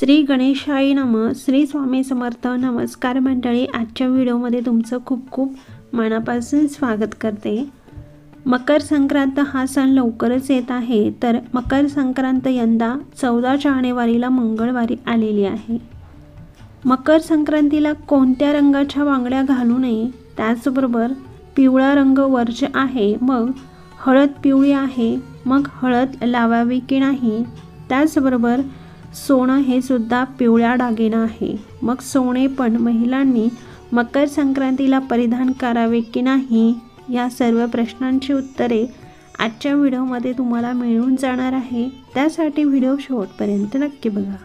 श्री गणेशाई नम. श्री स्वामी समर्थ. नमस्कार मंडळी. आजच्या व्हिडिओमध्ये तुमचं खूप खूप मनापासून स्वागत करते. मकर संक्रांत हा सण लवकरच येत आहे. तर मकर संक्रांत यंदा चौदा जानेवारीला मंगळवारी आलेली आहे. मकर संक्रांतीला कोणत्या रंगाच्या बांगड्या घालू नये? त्याचबरोबर पिवळा रंग वर्ज आहे मग हळद पिवळी आहे मग हळद लावावी की नाही? त्याचबरोबर सोनं हे सुद्धा पिवळ्या दागिना आहे. मग सोने पण महिलांनी मकर संक्रांतीला परिधान करावे की नाही? या सर्व प्रश्नांची उत्तरे आजच्या व्हिडिओमध्ये तुम्हाला मिळून जाणार आहे. त्यासाठी व्हिडिओ शेवटपर्यंत नक्की बघा.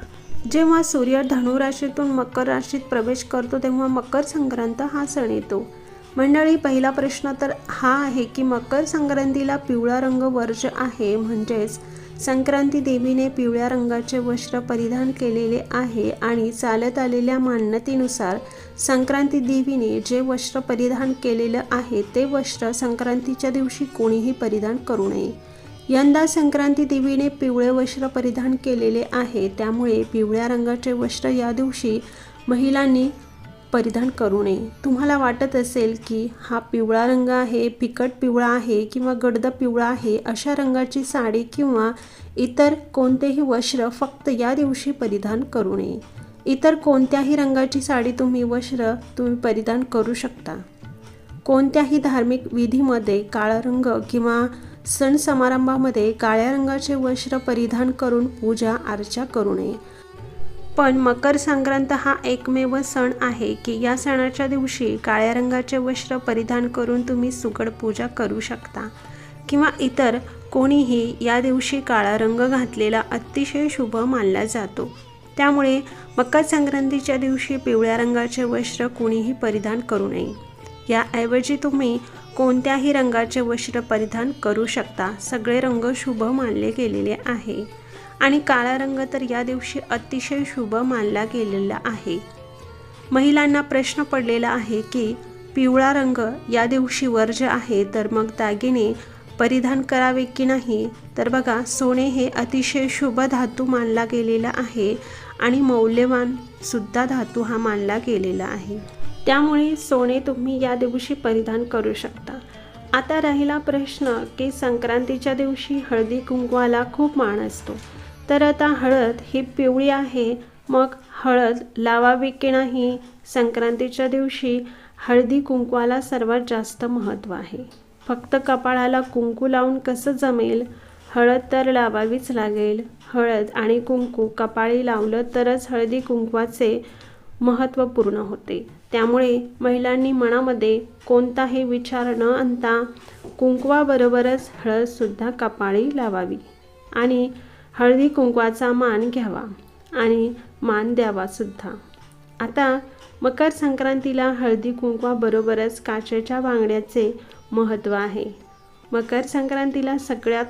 जेव्हा सूर्य धनुराशीतून मकर राशीत प्रवेश करतो तेव्हा मकर संक्रांत हा सण येतो. मंडळी पहिला प्रश्न तर हा आहे की मकर संक्रांतीला पिवळा रंग वर्ज आहे. म्हणजेच संक्रांती देवीने पिवळ्या रंगाचे वस्त्र परिधान केलेले आहे आणि चालत आलेल्या मान्यतेनुसार संक्रांती देवीने जे वस्त्र परिधान केलेलं आहे ते वस्त्र संक्रांतीच्या दिवशी कोणीही परिधान करू नये. यंदा संक्रांती देवीने पिवळे वस्त्र परिधान केलेले आहे त्यामुळे पिवळ्या रंगाचे वस्त्र या दिवशी महिलांनी परिधान करू नये. तुम्हाला वाटत असेल की हा पिवळा रंग आहे फिकट पिवळा आहे किंवा गडद पिवळा आहे अशा रंगाची साडी किंवा इतर कोणतेही वस्त्र फक्त या दिवशी परिधान करू नये. इतर कोणत्याही रंगाची साडी तुम्ही वस्त्र तुम्ही परिधान करू शकता. कोणत्याही धार्मिक विधीमध्ये काळा रंग किंवा सण समारंभामध्ये काळ्या रंगाचे वस्त्र परिधान करून पूजा अर्चा करू नये. पण मकर संक्रांत हा एकमेव सण आहे की या सणाच्या दिवशी काळ्या रंगाचे वस्त्र परिधान करून तुम्ही सुगड पूजा करू शकता. किंवा इतर कोणीही या दिवशी काळा रंग घातलेला अतिशय शुभ मानला जातो. त्यामुळे मकर संक्रांतीच्या दिवशी पिवळ्या रंगाचे वस्त्र कोणीही परिधान करू नये. याऐवजी तुम्ही कोणत्याही रंगाचे वस्त्र परिधान करू शकता. सगळे रंग शुभ मानले गेलेले आहे. आणि काळा रंग तर या दिवशी अतिशय शुभ मानला गेलेला आहे. महिलांना प्रश्न पडलेला आहे की पिवळा रंग या दिवशी वर्ज आहे तर मग दागिने परिधान करावे की नाही? तर बघा सोने हे अतिशय शुभ धातू मानला गेलेला आहे आणि मौल्यवान सुद्धा धातू हा मानला गेलेला आहे. त्यामुळे सोने तुम्ही या दिवशी परिधान करू शकता. आता राहिला प्रश्न की संक्रांतीच्या दिवशी हळदी कुंकवाला खूप मान असतो. तर आता हळद ही पिवळी आहे मग हळद लावावी की नाही? संक्रांतीच्या दिवशी हळदी कुंकवाला सर्वात जास्त महत्त्व आहे. फक्त कपाळाला कुंकू लावून कसं जमेल? हळद तर लावावीच लागेल. हळद आणि कुंकू कपाळी लावलं तरच हळदी कुंकवाचे महत्त्वपूर्ण होते. त्यामुळे महिलांनी मनामध्ये कोणताही विचार न आणता कुंकवाबरोबरच हळदसुद्धा कपाळी लावावी आणि हळदी कुंकवाचा मान घ्यावा आणि मान द्यावासुद्धा आता मकर संक्रांतीला हळदी कुंकवाबरोबरच काचेच्या बांगड्याचे महत्त्व आहे. मकर संक्रांतीला सगळ्यात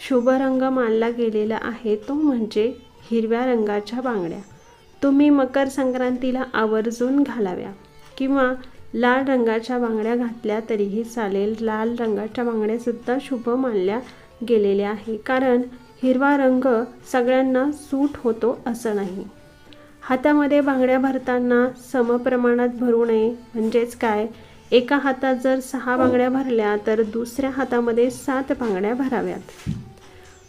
शुभ रंग मानला गेलेला आहे तो म्हणजे हिरव्या रंगाच्या बांगड्या. तुम्ही मकर संक्रांतीला आवर्जून घालाव्या. किंवा लाल रंगाच्या बांगड्या घातल्या तरीही चालेल. लाल रंगाच्या बांगड्यासुद्धा शुभ मानल्या गेलेल्या आहे. कारण हिरवा रंग सगळ्यांना सूट होतो असं नाही. हातामध्ये बांगड्या भरताना समप्रमाणात भरू नये. म्हणजेच काय? एका हातात जर सहा बांगड्या भरल्या तर दुसऱ्या हातामध्ये सात बांगड्या भराव्यात.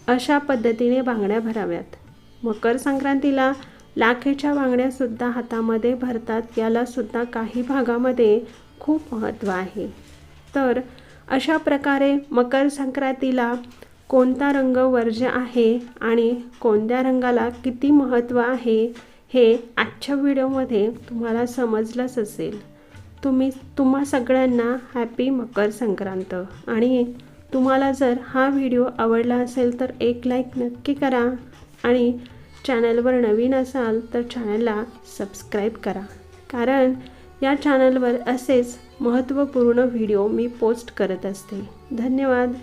अशा पद्धतीने बांगड्या भराव्यात. मकर संक्रांतीला लाखेच्या बांगड्यासुद्धा हातामध्ये भरतात. यालासुद्धा काही भागामध्ये खूप महत्त्व आहे. तर अशा प्रकारे मकर संक्रांतीला कोणता रंग वर्ज्य आहे आणि कोणत्या रंगाला किती महत्त्व आहे हे आजच्या व्हिडिओमध्ये तुम्हाला समजलंच असेल. तुम्ही तुम्हा सगळ्यांना हॅपी मकर संक्रांत. आणि तुम्हाला जर हा व्हिडिओ आवडला असेल तर एक लाईक नक्की करा. आणि चॅनलवर नवीन असाल तर चॅनलला सबस्क्राईब करा. कारण या चॅनलवर असेच महत्त्वपूर्ण व्हिडिओ मी पोस्ट करत असते. धन्यवाद.